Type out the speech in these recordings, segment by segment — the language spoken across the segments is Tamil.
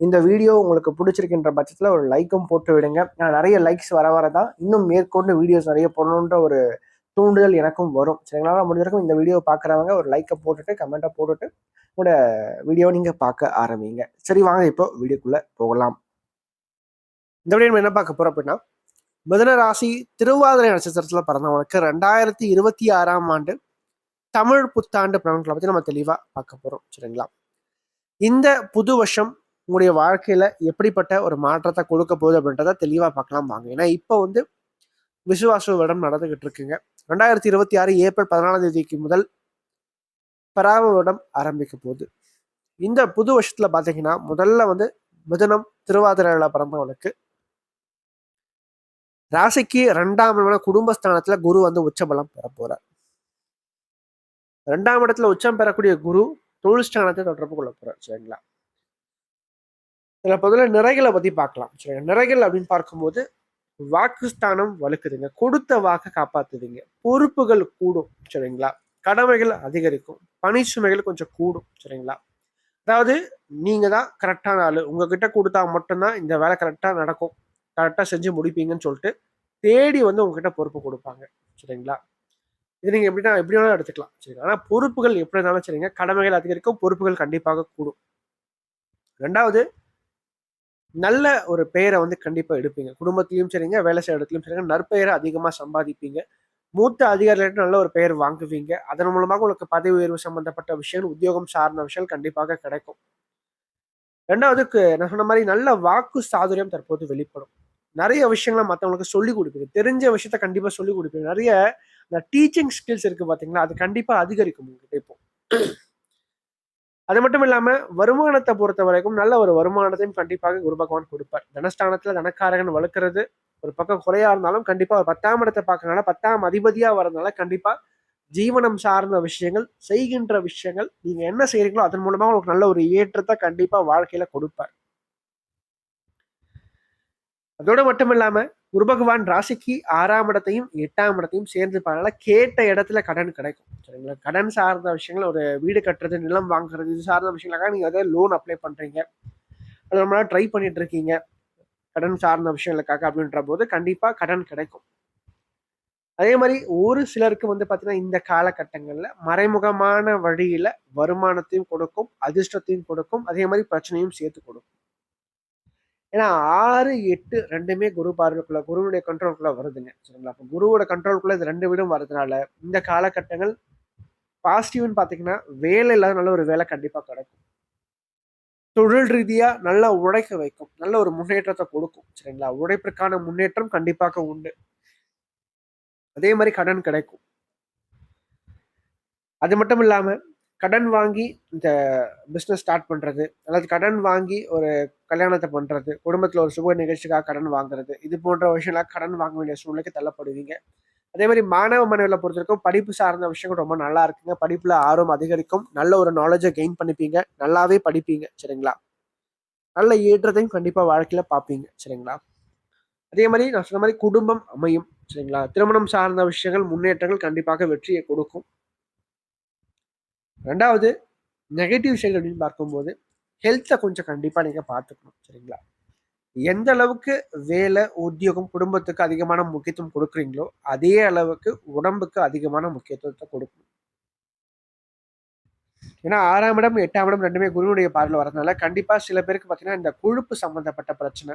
இந்த வீடியோ உங்களுக்கு பிடிச்சிருக்கின்ற பட்சத்தில் ஒரு லைக்கும் போட்டு விடுங்க. நான் நிறைய லைக்ஸ் வர வர தான் இன்னும் மேற்கொண்டு வீடியோஸ் நிறைய போடணுன்ற ஒரு தூண்டுதல் எனக்கும் வரும். சரிங்களா? முடிஞ்ச வரைக்கும் இந்த வீடியோ பார்க்குறவங்க ஒரு லைக்கை போட்டுட்டு கமெண்ட்டை போட்டுட்டு உங்களோட வீடியோ நீங்கள் பார்க்க ஆரம்பிங்க. சரி வாங்க இப்போ வீடியோக்குள்ளே போகலாம். இந்த வீடியோ நம்ம என்ன பார்க்க போகிறோம் அப்படின்னா மிதன ராசி திருவாதிரை நட்சத்திரத்தில் பிறந்தவனுக்கு ரெண்டாயிரத்தி இருபத்தி ஆறாம் ஆண்டு தமிழ் புத்தாண்டு பலன்களை பற்றி நம்ம தெளிவாக பார்க்க போகிறோம் சரிங்களா? இந்த புது வருஷம் உங்களுடைய வாழ்க்கையில எப்படிப்பட்ட ஒரு மாற்றத்தை கொடுக்க போகுது அப்படின்றத தெளிவாக பார்க்கலாம் வாங்க. ஏன்னா இப்போ வந்து விசுவாச வருடம் நடந்துகிட்டு இருக்குங்க. ரெண்டாயிரத்தி இருபத்தி ஆறு ஏப்ரல் பதினாலாம் தேதிக்கு முதல் பராவ வருடம் ஆரம்பிக்க போகுது. இந்த புது வருஷத்துல பாத்தீங்கன்னா முதல்ல வந்து மிதனம் திருவாதிரையில பிறந்தவனுக்கு ராசிக்கு ரெண்டாம் இடமான குடும்பஸ்தானத்துல குரு வந்து உச்சபலம் பெற போறார். ரெண்டாம் இடத்துல உச்சம் பெறக்கூடிய குரு தொழில் ஸ்தானத்தை தொடர்பு கொள்ள போறார் சரிங்களா? இதில் முதல்ல நிறைகளை பற்றி பார்க்கலாம். சரிங்க நிறைகள் அப்படின்னு பார்க்கும்போது வாக்குஸ்தானம் வலுக்குதுங்க. கொடுத்த வாக்கை காப்பாத்துதுங்க. பொறுப்புகள் கூடும் சரிங்களா? கடமைகள் அதிகரிக்கும். பணி சுமைகள் கொஞ்சம் கூடும் சரிங்களா? அதாவது நீங்கள் தான் கரெக்டான ஆள். உங்ககிட்ட கொடுத்தா மட்டும்தான் இந்த வேலை கரெக்டாக நடக்கும். கரெக்டாக செஞ்சு முடிப்பீங்கன்னு சொல்லிட்டு தேடி வந்து உங்ககிட்ட பொறுப்பு கொடுப்பாங்க சரிங்களா? இது நீங்கள் எப்படின்னா எப்படி வேணாலும் எடுத்துக்கலாம் சரிங்களா ஆனால் பொறுப்புகள் எப்படி இருந்தாலும் சரிங்க. கடமைகள் அதிகரிக்கும் பொறுப்புகள் கண்டிப்பாக கூடும். ரெண்டாவது நல்ல ஒரு பெயரை வந்து கண்டிப்பாக எடுப்பீங்க. குடும்பத்திலையும் சரிங்க வேலை செய்யற இடத்துலையும் சரிங்க நற்பெயரை அதிகமா சம்பாதிப்பீங்க. மூத்த அதிகாரிகளிட்ட நல்ல ஒரு பெயர் வாங்குவீங்க. அதன் மூலமாக உங்களுக்கு பதவி உயர்வு சம்பந்தப்பட்ட விஷயங்கள் உத்தியோகம் சார்ந்த விஷயங்கள் கண்டிப்பாக கிடைக்கும். ரெண்டாவது நான் சொன்ன மாதிரி நல்ல வாக்கு சாதுரியம் தற்போது வெளிப்படும். நிறைய விஷயங்களை மற்றவங்களுக்கு சொல்லிக் கொடுப்பீங்க. தெரிஞ்ச விஷயத்த கண்டிப்பாக சொல்லி கொடுப்பீங்க. நிறைய இந்த டீச்சிங் ஸ்கில்ஸ் இருக்கு பார்த்தீங்கன்னா அது கண்டிப்பாக அதிகரிக்கும் உங்ககிட்ட இப்போ. அது மட்டும் இல்லாமல் வருமானத்தை பொறுத்த வரைக்கும் நல்ல ஒரு வருமானத்தையும் கண்டிப்பாக குரு பகவான் கொடுப்பார். தனஸ்தானத்தில் தனக்காரகன் வளர்க்குறது ஒரு பக்கம் குறையா இருந்தாலும் கண்டிப்பாக ஒரு பத்தாம் இடத்தை பார்க்கறனால பத்தாம் அதிபதியாக வரதுனால கண்டிப்பாக ஜீவனம் சார்ந்த விஷயங்கள் செய்கின்ற விஷயங்கள் நீங்கள் என்ன செய்கிறீங்களோ அதன் மூலமாக உங்களுக்கு நல்ல ஒரு ஏற்றத்தை கண்டிப்பாக வாழ்க்கையில் கொடுப்பார். அதோட மட்டும் இல்லாம குரு பகவான் ராசிக்கு ஆறாம் இடத்தையும் எட்டாம் இடத்தையும் சேர்ந்து கேட்ட இடத்துல கடன் கிடைக்கும். சரிங்களா? கடன் சார்ந்த விஷயங்கள் ஒரு வீடு கட்டுறது நிலம் வாங்குறது இது சார்ந்த விஷயங்களுக்காக நீங்க அதை லோன் அப்ளை பண்றீங்க. அது நம்மளால ட்ரை பண்ணிட்டு இருக்கீங்க. கடன் சார்ந்த விஷயங்களுக்காக அப்படின்ற போது கண்டிப்பா கடன் கிடைக்கும். அதே மாதிரி ஒரு சிலருக்கு வந்து பார்த்தீங்கன்னா இந்த காலகட்டங்களில் மறைமுகமான வழியில வருமானத்தையும் கொடுக்கும் அதிர்ஷ்டத்தையும் கொடுக்கும் அதே மாதிரி பிரச்சனையும் சேர்த்து கொடுக்கும். ஏன்னா ஆறு எட்டு ரெண்டுமே குரு பார்வைக்குள்ள குருவுடைய கண்ட்ரோலுக்குள்ள வருதுங்க. சரிங்களா? அப்போ குருவோட கண்ட்ரோலுக்குள்ள இது ரெண்டு வீடும் வரதுனால இந்த காலகட்டங்கள் பாசிட்டிவ்னு பார்த்தீங்கன்னா வேலை இல்லாத நல்ல ஒரு வேலை கண்டிப்பாக கிடைக்கும். தொழில் ரீதியாக நல்லா உழைக்க வைக்கும். நல்ல ஒரு முன்னேற்றத்தை கொடுக்கும். சரிங்களா? உழைப்பிற்கான முன்னேற்றம் கண்டிப்பாக உண்டு. அதே மாதிரி கடன் கிடைக்கும். அது மட்டும் இல்லாமல் கடன் வாங்கி இந்த பிஸ்னஸ் ஸ்டார்ட் பண்ணுறது அல்லது கடன் வாங்கி ஒரு கல்யாணத்தை பண்ணுறது குடும்பத்தில் ஒரு சுப நிகழ்ச்சிக்காக கடன் வாங்குறது இது போன்ற விஷயங்களாக கடன் வாங்க வேண்டிய சூழ்நிலைக்கு தள்ளப்படுவீங்க. அதே மாதிரி மாணவ மாணவிகளை பொறுத்த வரைக்கும் படிப்பு சார்ந்த விஷயங்கள் ரொம்ப நல்லா இருக்குங்க. படிப்பில் ஆர்வம் அதிகரிக்கும். நல்ல ஒரு நாலேஜை கெயின் பண்ணிப்பீங்க. நல்லாவே படிப்பீங்க. சரிங்களா? நல்ல ஏற்றத்தையும் கண்டிப்பாக வாழ்க்கையில் பார்ப்பீங்க. சரிங்களா? அதே மாதிரி நான் சொன்ன மாதிரி குடும்பம் அமையும். சரிங்களா? திருமணம் சார்ந்த விஷயங்கள் முன்னேற்றங்கள் கண்டிப்பாக வெற்றியை கொடுக்கும். ரெண்டாவது நெகட்டிவ் சைடு அப்படின்னு பார்க்கும்போது ஹெல்த்தை கொஞ்சம் கண்டிப்பாக நீங்கள் பார்த்துக்கணும் சரிங்களா? எந்த அளவுக்கு வேலை உத்தியோகம் குடும்பத்துக்கு அதிகமான முக்கியத்துவம் கொடுக்குறீங்களோ அதே அளவுக்கு உடம்புக்கு அதிகமான முக்கியத்துவத்தை கொடுக்கணும். ஏன்னா ஆறாம் இடம் எட்டாம் இடம் ரெண்டுமே குருவுடைய பார்வையில் வரதுனால கண்டிப்பாக சில பேருக்கு பார்த்தீங்கன்னா இந்த கொழுப்பு சம்மந்தப்பட்ட பிரச்சனை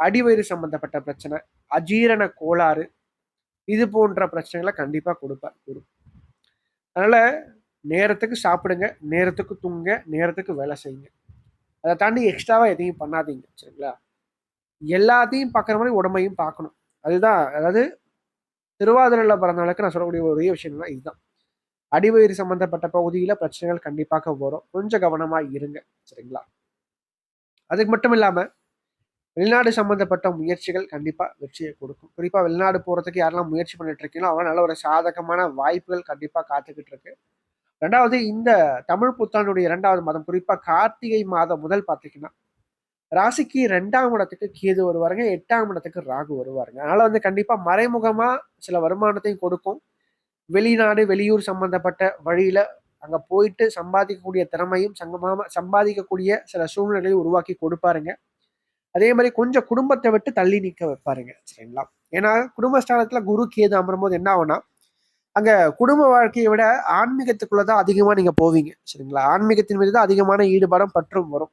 அடிவயிறு சம்மந்தப்பட்ட பிரச்சனை அஜீரண கோளாறு இது போன்ற பிரச்சனைகளை கண்டிப்பாக கொடுப்பார் குரு. அதனால் நேரத்துக்கு சாப்பிடுங்க நேரத்துக்கு தூங்க நேரத்துக்கு வேலை செய்யுங்க. அதை தாண்டி எக்ஸ்ட்ராவா எதையும் பண்ணாதீங்க சரிங்களா? எல்லாத்தையும் பார்க்குற மாதிரி உடம்பையும் பார்க்கணும். அதுதான் அதாவது திருவாதிரையில் பிறந்தவளுக்கு நான் சொல்லக்கூடிய ஒரே விஷயம்னா இதுதான். அடிவயிறு சம்மந்தப்பட்ட பகுதியில பிரச்சனைகள் கண்டிப்பாக வரும். கொஞ்சம் கவனமா இருங்க சரிங்களா? அதுக்கு மட்டும் இல்லாம வெளிநாடு சம்மந்தப்பட்ட முயற்சிகள் கண்டிப்பாக வெற்றியை கொடுக்கும். குறிப்பாக வெளிநாடு போகிறதுக்கு யாரெல்லாம் முயற்சி பண்ணிட்டு இருக்கீங்களோ அவங்க நல்ல ஒரு சாதகமான வாய்ப்புகள் கண்டிப்பாக காத்துக்கிட்டு இருக்கு. ரெண்டாவது இந்த தமிழ் புத்தாண்டுடைய இரண்டாவது மாதம் குறிப்பாக கார்த்திகை மாதம் முதல் பார்த்தீங்கன்னா ராசிக்கு ரெண்டாம் இடத்துக்கு கேது வருவாருங்க எட்டாம் இடத்துக்கு ராகு வருவாருங்க. அதனால வந்து கண்டிப்பாக மறைமுகமாக சில வருமானத்தையும் கொடுக்கும். வெளிநாடு வெளியூர் சம்பந்தப்பட்ட வழியில் அங்கே போயிட்டு சம்பாதிக்கக்கூடிய திறமையும் சங்கமாக சம்பாதிக்கக்கூடிய சில சூழ்நிலையை உருவாக்கி கொடுப்பாருங்க. அதே மாதிரி கொஞ்சம் குடும்பத்தை விட்டு தள்ளி நிற்க வைப்பாருங்க சரிங்களா? ஏன்னா குடும்பஸ்தானத்தில் குரு கேது அமரும் போது என்ன ஆகும்னா அங்க குடும்ப வாழ்க்கையை விட ஆன்மீகத்துக்குள்ளதான் அதிகமா நீங்க போவீங்க சரிங்களா? ஆன்மீகத்தின் மீது தான் அதிகமான ஈடுபாடும் பற்றும் வரும்.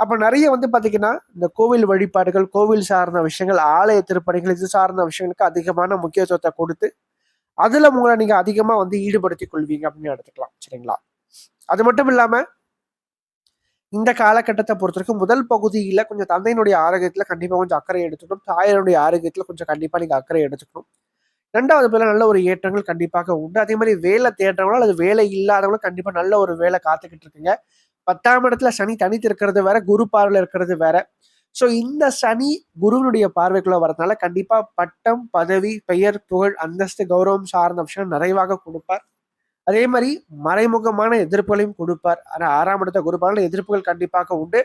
அப்ப நிறைய வந்து பாத்தீங்கன்னா இந்த கோவில் வழிபாடுகள் கோவில் சார்ந்த விஷயங்கள் ஆலய திருப்பணிகள் இது சார்ந்த விஷயங்களுக்கு அதிகமான முக்கியத்துவத்தை கொடுத்து அதுல உங்களை நீங்க அதிகமா வந்து ஈடுபடுத்திக் கொள்வீங்க அப்படின்னு எடுத்துக்கலாம் சரிங்களா? அது மட்டும் இல்லாம இந்த காலகட்டத்தை பொறுத்த வரைக்கும் முதல் பகுதியில கொஞ்சம் தந்தையினுடைய ஆரோக்கியத்துல கண்டிப்பா கொஞ்சம் அக்கறை எடுத்துக்கணும் தாயனுடைய ஆரோக்கியத்துல கொஞ்சம் கண்டிப்பா நீங்க அக்கறை எடுத்துக்கணும். ரெண்டாவது பேர்ல நல்ல ஒரு ஏற்றங்கள் கண்டிப்பாக உண்டு. அதே மாதிரி வேலை தேடுறவங்களும் அல்லது வேலை இல்லாதவங்களும் கண்டிப்பா நல்ல ஒரு வேலை காத்துக்கிட்டு இருக்குங்க. பத்தாம் இடத்துல சனி தனித்து இருக்கிறது வேற குரு பார்வையில் இருக்கிறது வேற. ஸோ இந்த சனி குருவினுடைய பார்வைக்குள்ள வரதுனால கண்டிப்பா பட்டம் பதவி பெயர் புகழ் அந்தஸ்து கௌரவம் சார்ந்த விஷயம் நிறைவாக கொடுப்பார். அதே மாதிரி மறைமுகமான எதிர்ப்புகளையும் கொடுப்பார். ஆனால் ஆறாம் இடத்த குரு எதிர்ப்புகள் கண்டிப்பாக உண்டு.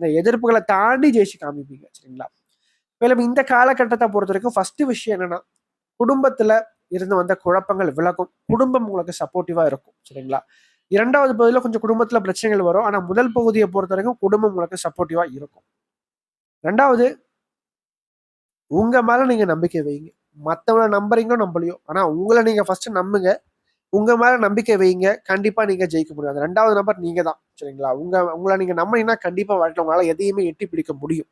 அந்த எதிர்ப்புகளை தாண்டி ஜெயிச்சு காமிப்பீங்க. சரிங்களா? மேலும் இந்த காலகட்டத்தை பொறுத்த வரைக்கும் ஃபர்ஸ்ட் விஷயம் என்னன்னா குடும்பத்துல இருந்து வந்த குழப்பங்கள் விலகும். குடும்பம் உங்களுக்கு சப்போர்ட்டிவா இருக்கும் சரிங்களா? இரண்டாவது பகுதியில் கொஞ்சம் குடும்பத்துல பிரச்சனைகள் வரும். ஆனா முதல் பகுதியை பொறுத்த வரைக்கும் குடும்பம் உங்களுக்கு சப்போர்ட்டிவா இருக்கும். ரெண்டாவது உங்க மேல நீங்க நம்பிக்கை வைங்க. மற்றவங்கள நம்புறீங்களோ நம்பலையோ. ஆனா உங்களை நீங்க ஃபர்ஸ்ட் நம்புங்க. உங்க மேல நம்பிக்கை வைங்க. கண்டிப்பா நீங்க ஜெயிக்க முடியும். அந்த ரெண்டாவது நம்பர் நீங்க தான் சரிங்களா? உங்க உங்களை நீங்க நம்பினீங்கன்னா கண்டிப்பா வாழ்க்கை உங்களால் எதையுமே எட்டி பிடிக்க முடியும்.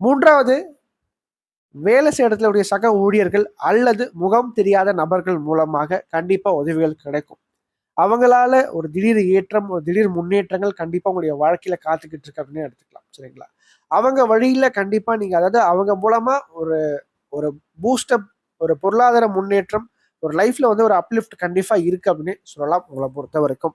மூன்றாவது வேலை செய்ய இடத்துல உடைய சக ஊழியர்கள் அல்லது முகம் தெரியாத நபர்கள் மூலமாக கண்டிப்பாக உதவிகள் கிடைக்கும். அவங்களால ஒரு திடீர் ஏற்றம் ஒரு திடீர் முன்னேற்றங்கள் கண்டிப்பாக உங்களுடைய வாழ்க்கையில் காத்துக்கிட்டு இருக்கு அப்படின்னு எடுத்துக்கலாம் சரிங்களா? அவங்க வழியில் கண்டிப்பாக நீங்கள் அதாவது அவங்க மூலமாக ஒரு ஒரு பூஸ்டப் ஒரு பொருளாதார முன்னேற்றம் ஒரு லைஃப்பில் வந்து ஒரு அப்லிஃப்ட் கண்டிப்பாக இருக்குது அப்படின்னு சொல்லலாம் உங்களை பொறுத்த வரைக்கும்